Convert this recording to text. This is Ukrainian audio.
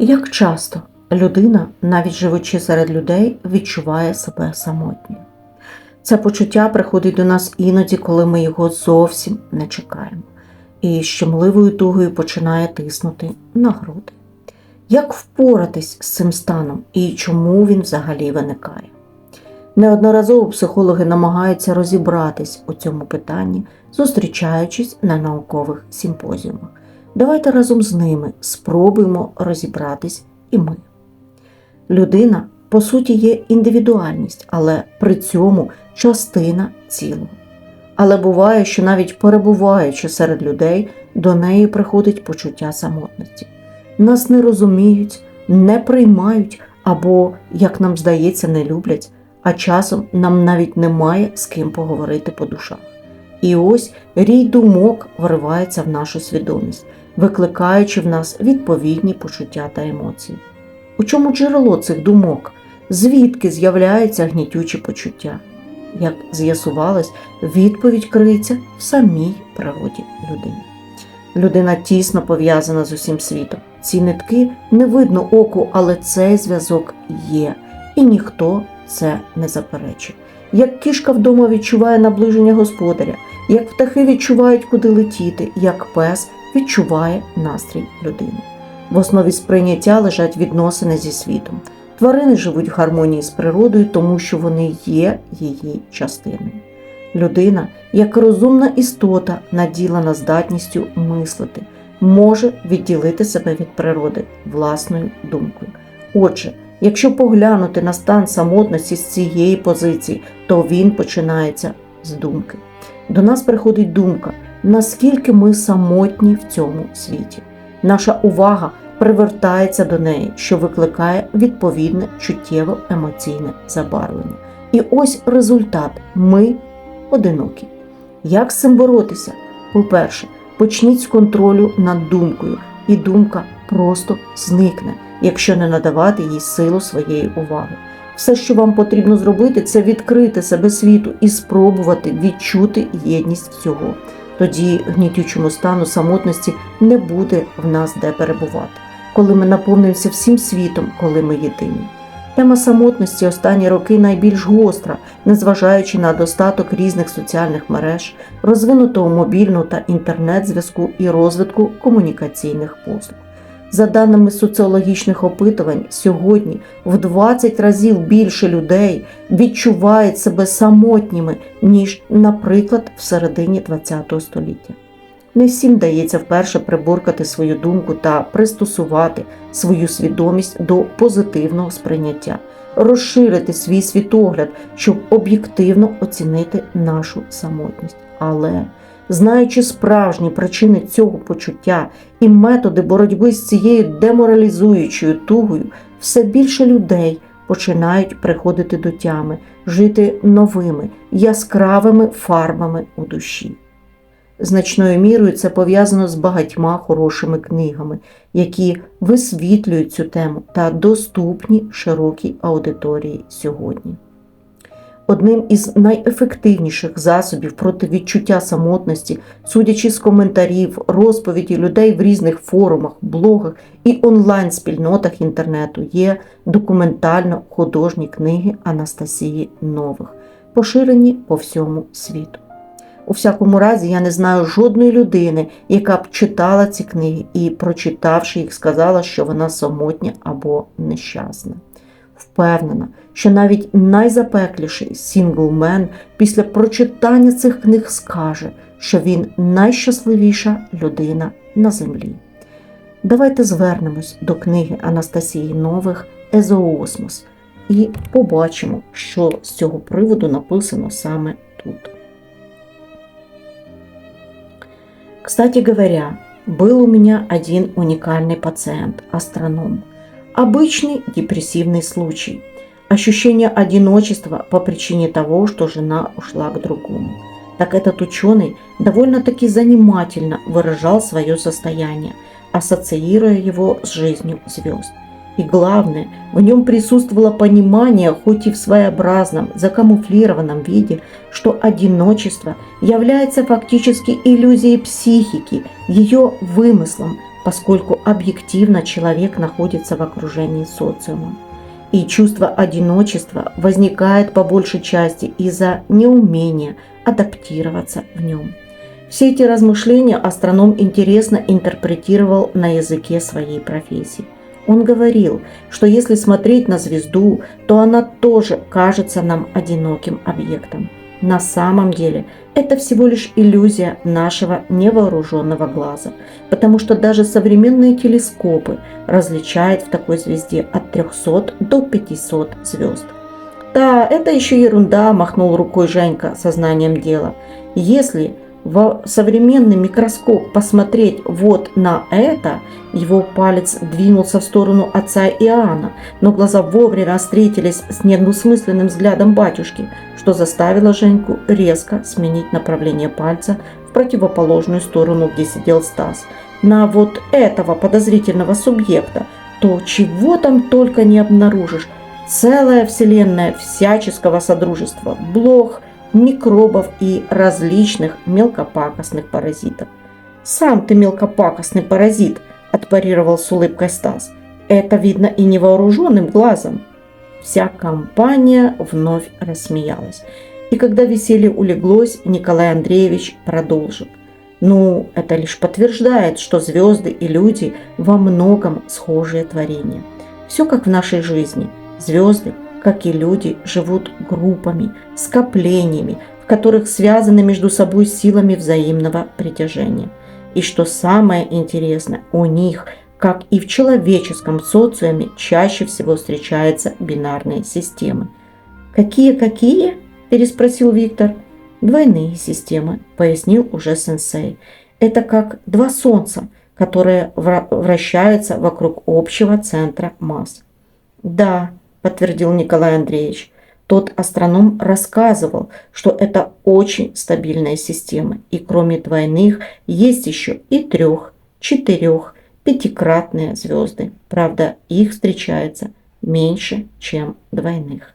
Як часто людина, навіть живучи серед людей, відчуває себе самотньою. Це почуття приходить до нас іноді, коли ми його зовсім не чекаємо, і щемливою тугою починає тиснути на груди. Як впоратись з цим станом і чому він взагалі виникає? Неодноразово психологи намагаються розібратись у цьому питанні, зустрічаючись на наукових симпозіумах. Давайте разом з ними спробуємо розібратись і ми. Людина, по суті, є індивідуальність, але при цьому частина цілого. Але буває, що навіть перебуваючи серед людей, до неї приходить почуття самотності. Нас не розуміють, не приймають або, як нам здається, не люблять, а часом нам навіть немає з ким поговорити по душах. І ось рій думок вривається в нашу свідомість, викликаючи в нас відповідні почуття та емоції. У чому джерело цих думок? Звідки з'являються гнітючі почуття? Як з'ясувалось, відповідь криється в самій природі людини. Людина тісно пов'язана з усім світом. Ці нитки не видно оку, але цей зв'язок є, і ніхто це не заперечує. Як кішка вдома відчуває наближення господаря, як птахи відчувають, куди летіти, як пес відчуває настрій людини. В основі сприйняття лежать відносини зі світом. Тварини живуть в гармонії з природою, тому що вони є її частиною. Людина, як розумна істота, наділена здатністю мислити, може відділити себе від природи власною думкою. Отже, якщо поглянути на стан самотності з цієї позиції, то він починається з думки. До нас приходить думка, наскільки ми самотні в цьому світі. Наша увага привертається до неї, що викликає відповідне чуттєво емоційне забарвлення. І ось результат ми одинокі. Як з цим боротися? По-перше, почніть з контролю над думкою, і думка просто зникне, якщо не надавати їй силу своєї уваги. Все, що вам потрібно зробити, це відкрити себе світу і спробувати відчути єдність всього. Тоді гнітючому стану самотності не буде в нас де перебувати, коли ми наповнимося всім світом, коли ми єдині. Тема самотності останні роки найбільш гостра, незважаючи на достаток різних соціальних мереж, розвинутого мобільного та інтернет-зв'язку і розвитку комунікаційних послуг. За даними соціологічних опитувань, сьогодні в 20 разів більше людей відчувають себе самотніми, ніж, наприклад, в середині ХХ століття. Не всім дається вперше приборкати свою думку та пристосувати свою свідомість до позитивного сприйняття, розширити свій світогляд, щоб об'єктивно оцінити нашу самотність. Але знаючи справжні причини цього почуття і методи боротьби з цією деморалізуючою тугою, все більше людей починають приходити до тями, жити новими, яскравими фарбами у душі. Значною мірою це пов'язано з багатьма хорошими книгами, які висвітлюють цю тему та доступні широкій аудиторії сьогодні. Одним із найефективніших засобів проти відчуття самотності, судячи з коментарів, розповіді людей в різних форумах, блогах і онлайн-спільнотах інтернету, є документально-художні книги Анастасії Нових, поширені по всьому світу. У всякому разі, я не знаю жодної людини, яка б читала ці книги і, прочитавши їх, сказала, що вона самотня або нещасна. Впевнена, що навіть найзапекліший сінглмен після прочитання цих книг скаже, що він найщасливіша людина на землі. Давайте звернемось до книги Анастасії Нових Езоосмос і побачимо, що з цього приводу написано саме тут. Кстати говоря, был у меня один уникальный пациент, астроном. Обычный депрессивный случай. Ощущение одиночества по причине того, что жена ушла к другому. Так этот ученый довольно-таки занимательно выражал свое состояние, ассоциируя его с жизнью звезд. И главное, в нем присутствовало понимание, хоть и в своеобразном, закамуфлированном виде, что одиночество является фактически иллюзией психики, ее вымыслом, поскольку объективно человек находится в окружении социума. И чувство одиночества возникает по большей части из-за неумения адаптироваться в нем. Все эти размышления астроном интересно интерпретировал на языке своей профессии. Он говорил, что если смотреть на звезду, то она тоже кажется нам одиноким объектом. На самом деле это всего лишь иллюзия нашего невооруженного глаза, потому что даже современные телескопы различают в такой звезде от 300 до 500 звезд. Да, это еще ерунда, махнул рукой Женька сознанием дела. Если в современный микроскоп посмотреть вот на это, его палец двинулся в сторону отца Иоанна, но глаза вовремя встретились с недвусмысленным взглядом батюшки, что заставило Женьку резко сменить направление пальца в противоположную сторону, где сидел Стас. На вот этого подозрительного субъекта, то чего там только не обнаружишь. Целая вселенная всяческого содружества, блох, микробов и различных мелкопакостных паразитов. «Сам ты мелкопакостный паразит!» – отпарировал с улыбкой Стас. «Это видно и невооруженным глазом». Вся компания вновь рассмеялась. И когда веселье улеглось, Николай Андреевич продолжил. Ну, это лишь подтверждает, что звезды и люди во многом схожие творения. Все как в нашей жизни. Звезды как и люди, живут группами, скоплениями, в которых связаны между собой силами взаимного притяжения. И что самое интересное, у них, как и в человеческом социуме, чаще всего встречаются бинарные системы. «Какие-какие?» – переспросил Виктор. «Двойные системы», – пояснил уже сенсей. «Это как два солнца, которые вращаются вокруг общего центра масс». «Да», подтвердил Николай Андреевич. Тот астроном рассказывал, что это очень стабильная система, и кроме двойных есть еще и трех, четырех, пятикратные звезды. Правда, их встречается меньше, чем двойных.